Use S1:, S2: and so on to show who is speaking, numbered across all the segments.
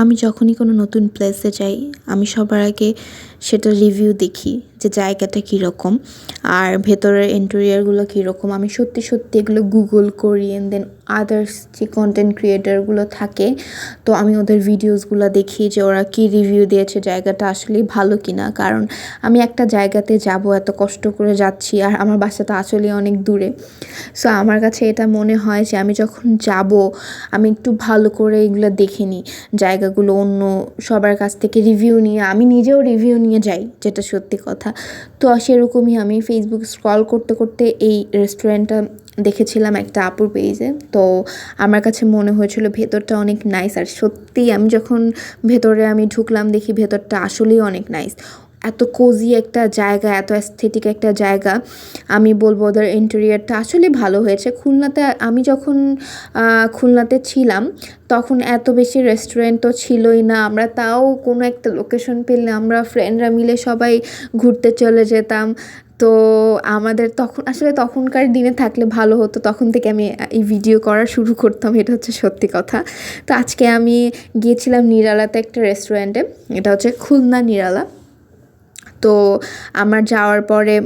S1: আমি যখনই কোনো নতুন প্লেসে যাই আমি সবার আগে সেটার রিভিউ দেখি। যে জায়গাটা কীরকম, আর ভেতরের ইন্টেরিয়ারগুলো কীরকম, আমি সত্যি সত্যি এগুলো গুগল করি অ্যান্ড দেন আদার্স যে কন্টেন্ট ক্রিয়েটারগুলো থাকে, তো আমি ওদের ভিডিওসগুলো দেখি যে ওরা কী রিভিউ দিয়েছে জায়গাটা আসলেই ভালো কি না কারণ আমি একটা জায়গাতে যাব, এত কষ্ট করে যাচ্ছি, আর আমার বাসাটা আসলে অনেক দূরে। সো আমার কাছে এটা মনে হয় যে আমি যখন যাব, আমি একটু ভালো করে এগুলো দেখে নিই, জায়গাগুলো অন্য সবার কাছ থেকে রিভিউ নিয়ে, আমি নিজেও রিভিউ নিয়ে যাই, যেটা সত্যি কথা। তো সেরকমই আমি ফেসবুক স্ক্রল করতে করতে এই রেস্টুরেন্টটা দেখেছিলাম একটা আপুর পেজে তো আমার কাছে মনে হয়েছিল ভেতরটা অনেক নাইস আর সত্যি আমি যখন ভেতরে আমি ঢুকলাম দেখি ভেতরটা আসলেই অনেক নাইস এত কোজি একটা জায়গা, এত অ্যাস্থেটিক একটা জায়গা, আমি বলব ওদের ইন্টেরিয়ারটা আসলে ভালো হয়েছে। খুলনাতে আমি যখন খুলনাতে ছিলাম, তখন এত বেশি রেস্টুরেন্ট তো ছিলই না। আমরা তাও কোনো একটা লোকেশন পেলে আমরা ফ্রেন্ডরা মিলে সবাই ঘুরতে চলে যেতাম। তো আমাদের তখন, আসলে তখনকার দিনে থাকলে ভালো হতো। তখন থেকে আমি এই ভিডিও করা শুরু করতাম, এটা হচ্ছে সত্যি কথা। তো আজকে আমি গিয়েছিলাম নিরালাতে একটা রেস্টুরেন্টে এটা হচ্ছে খুলনা নিরালা। তো আমার যাওয়ার পরে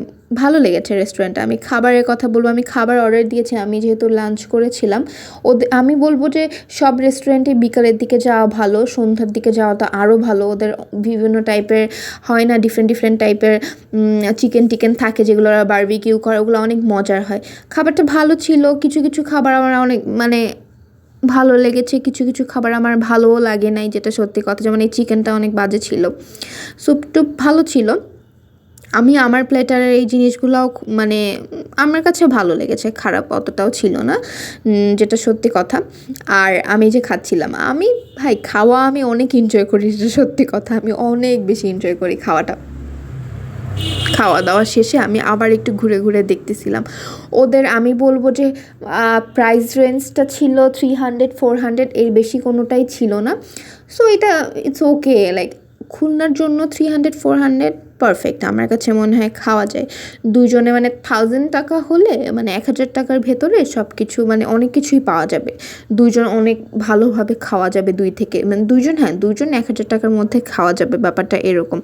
S1: ভালো লেগেছে রেস্টুরেন্টটা আমি খাবারের কথা বলব, আমি খাবার অর্ডার দিয়েছি, আমি যেহেতু লাঞ্চ করেছিলাম। ওদের আমি বলব যে সব রেস্টুরেন্টে বিকালের দিকে যাওয়া ভালো, সন্ধ্যার দিকে যাওয়া তো আরও ভালো। ওদের বিভিন্ন টাইপের হয় না ডিফারেন্ট ডিফারেন্ট টাইপের চিকেন টিকেন থাকে যেগুলো ওরা বারবিকিউ করে, ওগুলো অনেক মজার হয়। খাবারটা ভালো ছিল, কিছু কিছু খাবার আমার অনেক মানে ভালো লেগেছে, কিছু কিছু খাবার আমার ভালোও লাগে নাই, যেটা সত্যি কথা। যেমন এই চিকেনটা অনেক বাজে ছিল। স্যুপ টুপ ভালো ছিল। আমি আমার প্লেটারের এই জিনিসগুলোও মানে আমার কাছে ভালো লেগেছে, খারাপ অতটাও ছিল না যেটা সত্যি কথা। আর আমি যে খাচ্ছিলাম, আমি, ভাই, খাওয়া আমি অনেক এনজয় করি, যেটা সত্যি কথা। আমি অনেক বেশি এনজয় করি খাওয়াটা। খাওয়া দাওয়া শেষে আমি আবার একটু ঘুরে ঘুরে দেখতেছিলাম। ওদের আমি বলব যে প্রাইস রেঞ্জটা ছিল থ্রি হান্ড্রেড ফোর হান্ড্রেড এর বেশি কোনোটাই ছিল না। সো এটা ইটস ওকে লাইক খুলনার জন্য three hundred four hundred perfect আমার কাছে মনে হয় খাওয়া যায়। দুজনে মানে থাউজেন্ড টাকা হলে মানে এক হাজার টাকার ভেতরে সব কিছু মানে অনেক কিছুই পাওয়া যাবে। দুজন অনেক ভালোভাবে খাওয়া যাবে দুই থেকে মানে দুজন হ্যাঁ দুজন এক হাজার টাকার মধ্যে খাওয়া যাবে, ব্যাপারটা এরকম।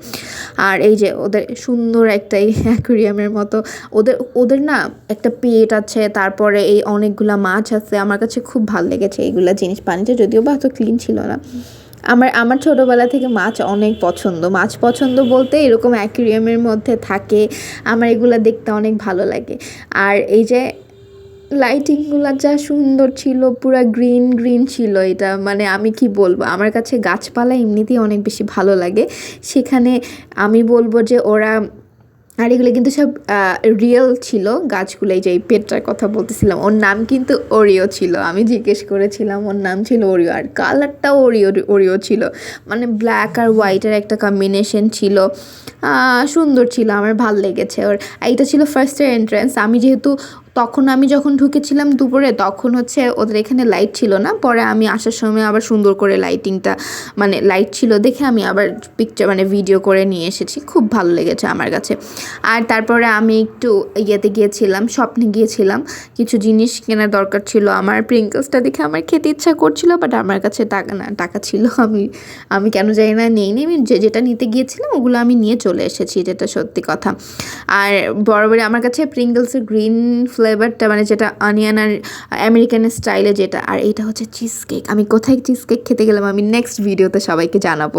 S1: আর এই যে ওদের সুন্দর একটা এই অ্যাকুরিয়ামের মতো, ওদের ওদের না একটা পেট আছে, তারপরে এই অনেকগুলা মাছ আছে, আমার কাছে খুব ভালো লেগেছে এইগুলা জিনিস। পানিটা যদিও বা অত ক্লিন ছিল না। আমার আমার ছোটোবেলা থেকে মাছ অনেক পছন্দ। মাছ পছন্দ বলতে এরকম অ্যাকুরিয়ামের মধ্যে থাকে। আমার এগুলো দেখতে অনেক ভালো লাগে। আর এই যে লাইটিংগুলো যা সুন্দর ছিল, পুরো গ্রিন গ্রিন ছিল এটা। মানে আমি কি বলব? আমার কাছে গাছপালা এমনিতেই অনেক বেশি ভালো লাগে। সেখানে আমি বলব যে ওরা আর এগুলো কিন্তু সব রিয়েল ছিল। গাছগুলো এই যে এই পেটটার কথা বলতেছিলাম, ওর নাম কিন্তু ওরিও ছিল। আমি জিজ্ঞেস করেছিলাম, ওর নাম ছিল ওরিও আর কালারটাও ওরিও ওরিও ছিল। মানে ব্ল্যাক আর হোয়াইটের একটা কম্বিনেশন ছিল। সুন্দর ছিল, আমার ভালো লেগেছে ওর। এইটা ছিল ফার্স্টের এন্ট্রেন্স আমি যেহেতু তখন আমি যখন ঢুকেছিলাম দুপুরে, তখন হচ্ছে ওদের এখানে লাইট ছিল না। পরে আমি আসার সময় আবার সুন্দর করে লাইটিংটা মানে লাইট ছিল দেখে আমি আবার পিকচার মানে ভিডিও করে নিয়ে এসেছি। খুব ভালো লেগেছে আমার কাছে। আর তারপরে আমি একটু ইয়েতে গিয়েছিলাম, স্বপ্নে গিয়েছিলাম। কিছু জিনিস কেনার দরকার ছিল আমার। প্রিঙ্কলসটা দেখে আমার খেতে ইচ্ছা করছিল বাট আমার কাছে টাকা না, টাকা ছিল। আমি আমি কেন জানি না, নেই নি আমি যেটা নিতে গিয়েছিলাম, ওগুলো আমি নিয়ে চলে এসেছি, যেটা সত্যি কথা। আর বরাবরই আমার কাছে প্রিঙ্গলসের গ্রিন ফ্লেভারটা মানে যেটা অনিয়ন আর আমেরিকান স্টাইলে যেটা, আর এটা হচ্ছে চিজ কেক আমি কোথায় চিজ কেক খেতে গেলাম? আমি নেক্সট ভিডিওতে সবাইকে জানাব।